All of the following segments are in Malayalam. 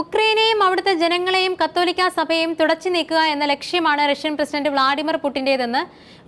ഉക്രൈനെയും അവിടുത്തെ ജനങ്ങളെയും കത്തോലിക്ക സഭയെയും തുടച്ചു നീക്കുക എന്ന ലക്ഷ്യമാണ് റഷ്യൻ പ്രസിഡന്റ് വ്ളാഡിമിർ പുടിന്റേതെന്ന്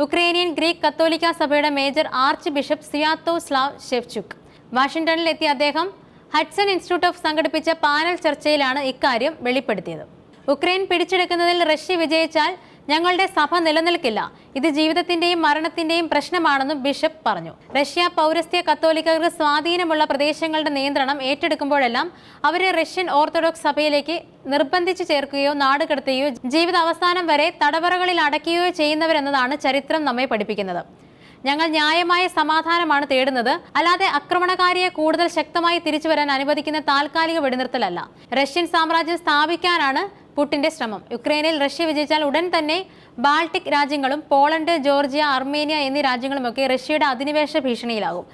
ഉക്രൈനിയൻ ഗ്രീക്ക് കത്തോലിക്ക സഭയുടെ major archbishop Sviatoslav Shevchuk വാഷിംഗ്ടണിൽ എത്തിയ അദ്ദേഹം ഹഡ്സൺ ഇൻസ്റ്റിറ്റ്യൂട്ട് ഓഫ് സംഘടിപ്പിച്ച പാനൽ ചർച്ചയിലാണ് ഇക്കാര്യം വെളിപ്പെടുത്തിയത്. ഉക്രൈൻ പിടിച്ചെടുക്കുന്നതിൽ റഷ്യ വിജയിച്ചാൽ ഞങ്ങളുടെ സഭ നിലനിൽക്കില്ല. ഇത് ജീവിതത്തിന്റെയും മരണത്തിന്റെയും പ്രശ്നമാണെന്നും ബിഷപ്പ് പറഞ്ഞു. റഷ്യ പൗരസ്ത്യ കത്തോലിക്കർക്ക് സ്വാധീനമുള്ള പ്രദേശങ്ങളുടെ നിയന്ത്രണം ഏറ്റെടുക്കുമ്പോഴെല്ലാം അവരെ റഷ്യൻ ഓർത്തഡോക്സ് സഭയിലേക്ക് നിർബന്ധിച്ചു ചേർക്കുകയോ നാടുകടത്തുകയോ ജീവിത അവസാനം വരെ തടവറകളിൽ അടയ്ക്കുകയോ ചെയ്യുന്നവരെന്നതാണ് ചരിത്രം നമ്മെ പഠിപ്പിക്കുന്നത്. ഞങ്ങൾ ന്യായമായ സമാധാനമാണ് തേടുന്നത്. അല്ലാതെ ആക്രമണകാരിയെ കൂടുതൽ ശക്തമായി തിരിച്ചു വരാൻ അനുവദിക്കുന്ന താൽക്കാലിക വെടിനിർത്തലല്ല. റഷ്യൻ സാമ്രാജ്യം സ്ഥാപിക്കാനാണ് പുട്ടിന്റെ ശ്രമം. യുക്രൈനിൽ റഷ്യ വിജയിച്ചാൽ ഉടൻ തന്നെ ബാൾട്ടിക് രാജ്യങ്ങളും പോളണ്ട് ജോർജിയ അർമേനിയ എന്നീ രാജ്യങ്ങളുമൊക്കെ റഷ്യയുടെ അധിനിവേശ ഭീഷണിയിലാകും.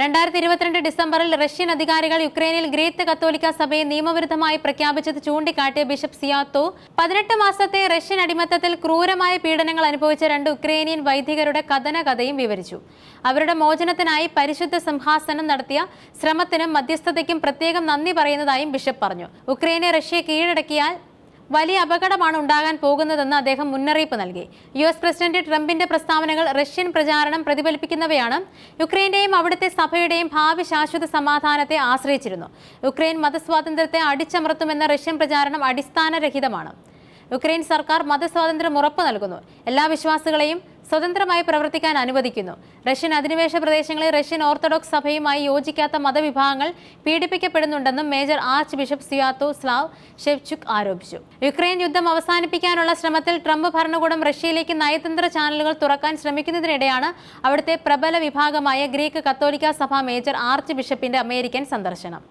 രണ്ടായിരത്തി ഇരുപത്തിരണ്ട് ഡിസംബറിൽ റഷ്യൻ അധികാരികൾ യുക്രൈനിൽ ഗ്രീത്ത് കത്തോലിക്ക സഭയെ നിയമവിരുദ്ധമായി പ്രഖ്യാപിച്ചത് ചൂണ്ടിക്കാട്ടിയ ബിഷപ്പ് സിയാത്തോ പതിനെട്ട് മാസത്തെ റഷ്യൻ അടിമത്തത്തിൽ ക്രൂരമായ പീഡനങ്ങൾ അനുഭവിച്ച രണ്ട് ഉക്രൈനിയൻ വൈദികരുടെ കഥന കഥയും വിവരിച്ചു. അവരുടെ മോചനത്തിനായി പരിശുദ്ധ സിംഹാസനം നടത്തിയ ശ്രമത്തിനും മധ്യസ്ഥതയ്ക്കും പ്രത്യേകം നന്ദി പറയുന്നതായും ബിഷപ്പ് പറഞ്ഞു. ഉക്രൈനെ റഷ്യ കീഴടക്കിയാൽ വലിയ അപകടമാണ് ഉണ്ടാകാൻ പോകുന്നതെന്ന് അദ്ദേഹം മുന്നറിയിപ്പ് നൽകി. യു എസ് പ്രസിഡന്റ് ട്രംപിന്റെ പ്രസ്താവനകൾ റഷ്യൻ പ്രചാരണം പ്രതിഫലിപ്പിക്കുന്നവയാണ്. യുക്രൈന്റെയും അവിടുത്തെ സഭയുടെയും ഭാവി ശാശ്വത സമാധാനത്തെ ആശ്രയിച്ചിരുന്നു. യുക്രൈൻ മതസ്വാതന്ത്ര്യത്തെ അടിച്ചമർത്തുമെന്ന റഷ്യൻ പ്രചാരണം അടിസ്ഥാനരഹിതമാണ്. യുക്രൈൻ സർക്കാർ മതസ്വാതന്ത്ര്യം ഉറപ്പു നൽകുന്നു. എല്ലാ വിശ്വാസികളെയും സ്വതന്ത്രമായി പ്രവർത്തിക്കാൻ അനുവദിക്കുന്നു. റഷ്യൻ അധിനിവേശ പ്രദേശങ്ങളിൽ റഷ്യൻ ഓർത്തഡോക്സ് സഭയുമായി യോജിക്കാത്ത മതവിഭാഗങ്ങൾ പീഡിപ്പിക്കപ്പെടുന്നുണ്ടെന്നും major archbishop Sviatoslav Shevchuk ആരോപിച്ചു. യുക്രൈൻ യുദ്ധം അവസാനിപ്പിക്കാനുള്ള ശ്രമത്തിൽ ട്രംപ് ഭരണകൂടം റഷ്യയിലേക്ക് നയതന്ത്ര ചാനലുകൾ തുറക്കാൻ ശ്രമിക്കുന്നതിനിടെയാണ് അവിടുത്തെ പ്രബല വിഭാഗമായ ഗ്രീക്ക് കത്തോലിക്ക സഭ മേജർ ആർച്ച് ബിഷപ്പിന്റെ അമേരിക്കൻ സന്ദർശനം.